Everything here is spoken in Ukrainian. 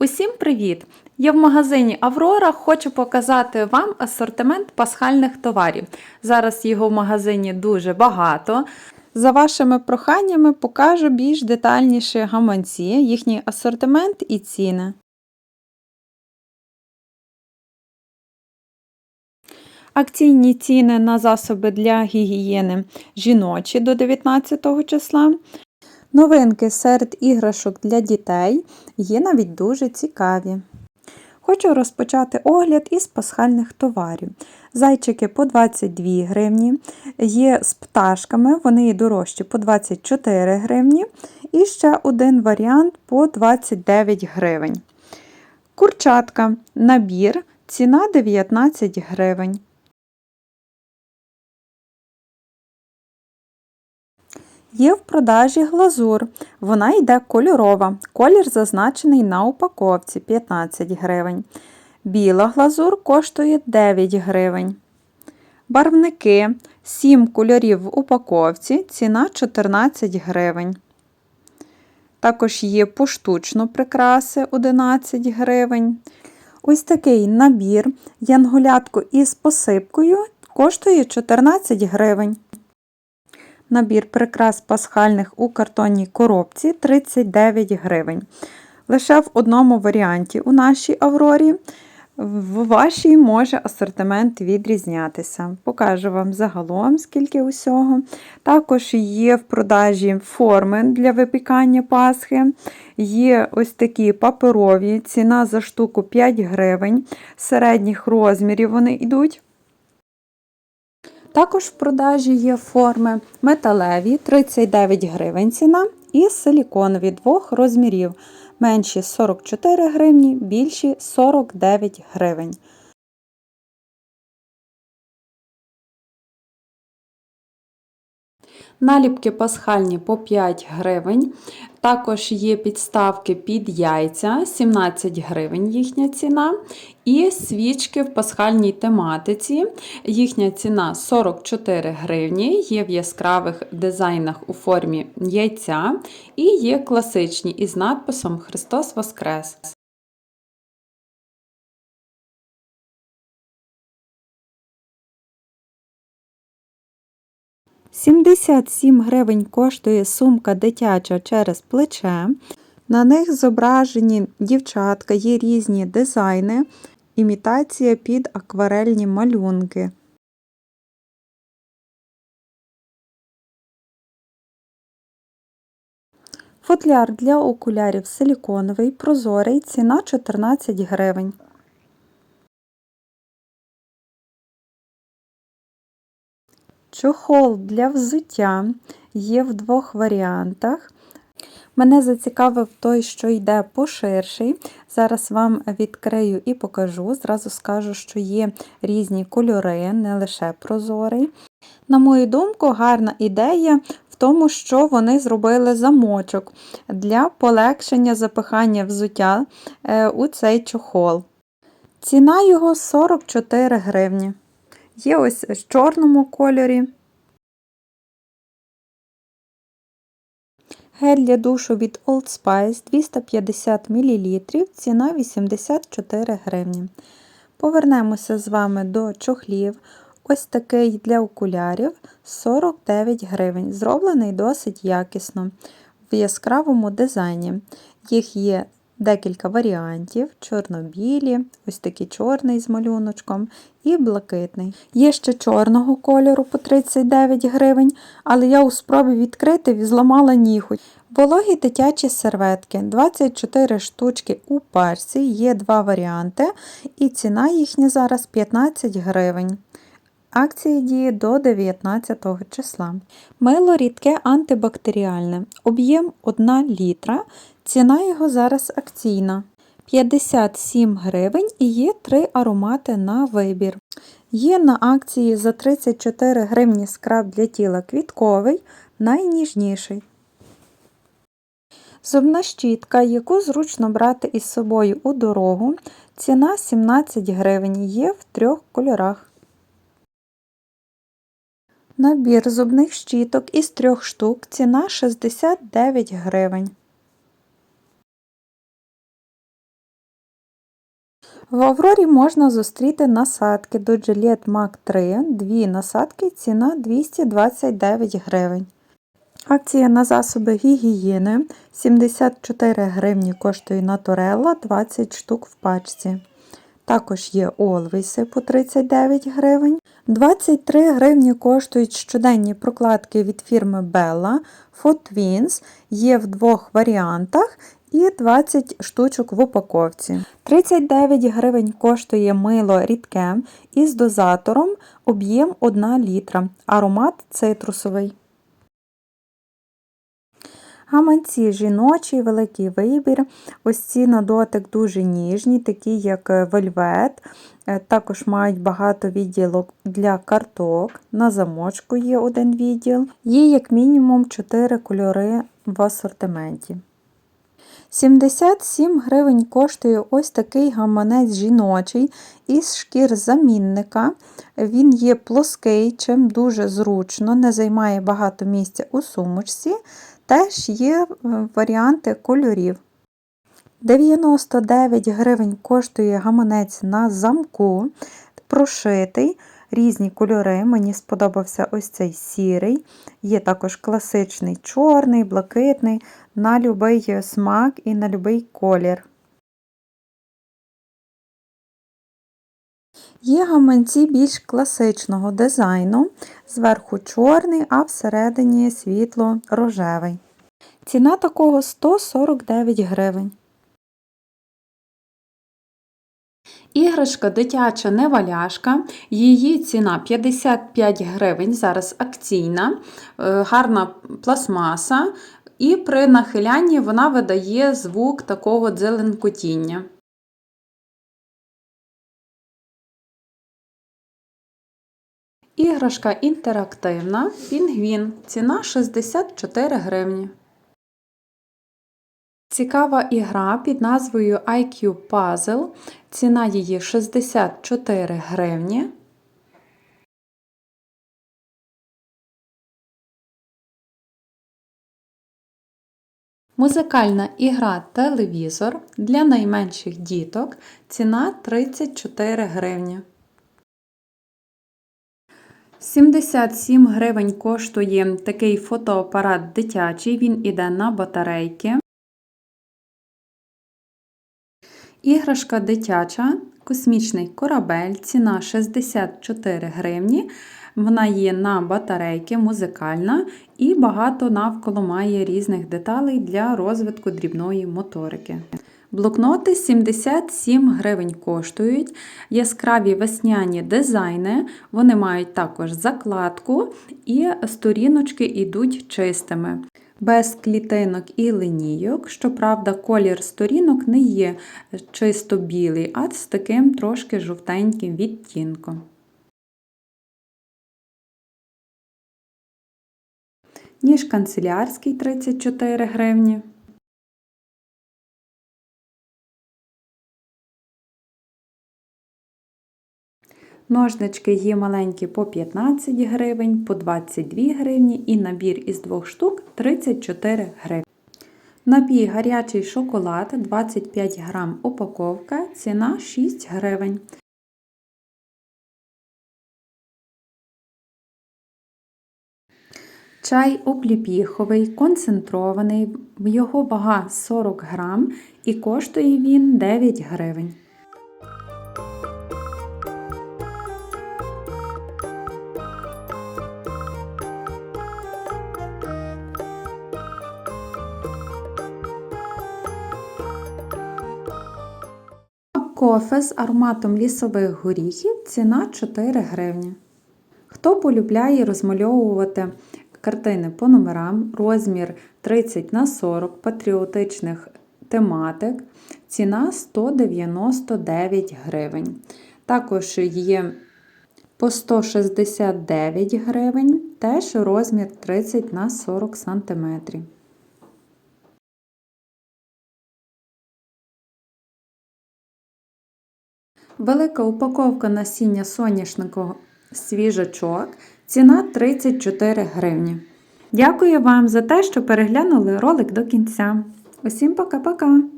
Усім привіт! Я в магазині Аврора хочу показати вам асортимент пасхальних товарів. Зараз його в магазині дуже багато. За вашими проханнями покажу більш детальніші гаманці, їхній асортимент і ціни. Акційні ціни на засоби для гігієни жіночі до 19 числа. Новинки серед іграшок для дітей є навіть дуже цікаві. Хочу розпочати огляд із пасхальних товарів. Зайчики по 22 гривні, є з пташками, вони дорожчі по 24 гривні. І ще один варіант по 29 гривень. Курчатка набір, ціна 19 гривень. Є в продажі глазур. Вона йде кольорова. Колір зазначений на упаковці 15 гривень. Біла глазур коштує 9 гривень. Барвники 7 кольорів в упаковці, ціна 14 гривень. Також є поштучно прикраси 11 гривень. Ось такий набір янгулятку із посипкою коштує 14 гривень. Набір прикрас пасхальних у картонній коробці 39 гривень. Лише в одному варіанті у нашій Аврорі. В вашій може асортимент відрізнятися. Покажу вам загалом, скільки усього. Також є в продажі форми для випікання пасхи. Є ось такі паперові, ціна за штуку 5 гривень. Середніх розмірів вони йдуть. Також в продажі є форми металеві 39 гривень ціна і силіконові двох розмірів. Менші 44 гривні, більші 49 гривень. Наліпки пасхальні по 5 гривень. Також є підставки під яйця, 17 гривень їхня ціна. І свічки в пасхальній тематиці. Їхня ціна 44 гривні, є в яскравих дизайнах у формі яйця і є класичні із надписом Христос Воскрес. 77 гривень коштує сумка дитяча через плече. На них зображені дівчатка, є різні дизайни, імітація під акварельні малюнки. Футляр для окулярів силіконовий, прозорий, ціна 14 гривень. Чохол для взуття є в двох варіантах. Мене зацікавив той, що йде поширший. Зараз вам відкрию і покажу. Зразу скажу, що є різні кольори, не лише прозорий. На мою думку, гарна ідея в тому, що вони зробили замочок для полегшення запихання взуття е, у цей чохол. Ціна його 44 гривні. Є ось в чорному кольорі. Гель для душу від Old Spice 250 мл, ціна 84 гривні. Повернемося з вами до чохлів. Ось такий для окулярів 49 гривень. Зроблений досить якісно, в яскравому дизайні. Їх є декілька варіантів: чорно-білі, ось такий чорний з малюночком і блакитний. Є ще чорного кольору по 39 гривень, але я у спробі відкрити зламала ніхуть. Вологі дитячі серветки 24 штучки у парці, є два варіанти, і ціна їхня зараз 15 гривень. Акція діє до 19 числа. Мило рідке антибактеріальне. Об'єм 1 літра. Ціна його зараз акційна. 57 гривень і є 3 аромати на вибір. Є на акції за 34 гривні скраб для тіла квітковий, найніжніший. Зубна щітка, яку зручно брати із собою у дорогу. Ціна 17 гривень, є в трьох кольорах. Набір зубних щіток із трьох штук. Ціна 69 гривень. В Аврорі можна зустріти насадки до Gillette Mac 3. Дві насадки, ціна 229 гривень. Акція на засоби гігієни 74 гривні коштує Naturella 20 штук в пачці. Також є Always по 39 гривень. 23 гривні коштують щоденні прокладки від фірми Bella For Twins. Є в двох варіантах і 20 штучок в упаковці. 39 гривень коштує мило рідке із дозатором об'єм 1 літра. Аромат цитрусовий. Гаманці жіночий, великий вибір. Ось ці на дотик дуже ніжні, такі як вельвет. Е, Також мають багато відділок для карток. На замочку є один відділ. Є як мінімум 4 кольори в асортименті. 77 гривень коштує ось такий гаманець жіночий із шкір замінника. Він є плоский, чим дуже зручно, не займає багато місця у сумочці. Теж є варіанти кольорів. 99 гривень коштує гаманець на замку, прошитий, різні кольори. Мені сподобався ось цей сірий. Є також класичний чорний, блакитний, на будь-який смак і на будь-який колір. Є гаманці більш класичного дизайну, зверху чорний, а всередині світло рожевий. Ціна такого 149 гривень. Іграшка дитяча неваляшка, її ціна 55 гривень, зараз акційна, е, гарна пластмаса, і при нахилянні вона видає звук такого дзеленкотіння. Іграшка інтерактивна, пінгвін. Ціна 64 гривні. Цікава ігра під назвою IQ Puzzle. Ціна її 64 гривні. Музикальна ігра Телевізор для найменших діток. Ціна 34 гривні. 77 гривень коштує такий фотоапарат дитячий, він іде на батарейки. Іграшка дитяча, космічний корабель, ціна 64 гривні. Вона є на батарейки, музикальна і багато навколо має різних деталей для розвитку дрібної моторики. Блокноти 77 гривень коштують. Яскраві весняні дизайни, вони мають також закладку і сторіночки йдуть чистими. Без клітинок і линійок. Щоправда, колір сторінок не є чисто білий, а з таким трошки жовтеньким відтінком. Ніж канцелярський 34 гривні. Ножнички є маленькі по 15 гривень, по 22 гривні і набір із двох штук 34 гривні. Напій гарячий шоколад 25 грам упаковка, ціна 6 гривень. Чай обліпіховий, концентрований, його вага 40 грам і коштує він 9 гривень. Кофе з ароматом лісових горіхів ціна 4 гривні. Хто полюбляє розмальовувати картини по номерам, розмір 30 на 40 патріотичних тематик, ціна 199 гривень. Також є по 169 гривень, теж розмір 30 на 40 см. Велика упаковка насіння соняшнику свіжачок. Ціна 34 гривні. Дякую вам за те, що переглянули ролик до кінця. Усім пока-пока!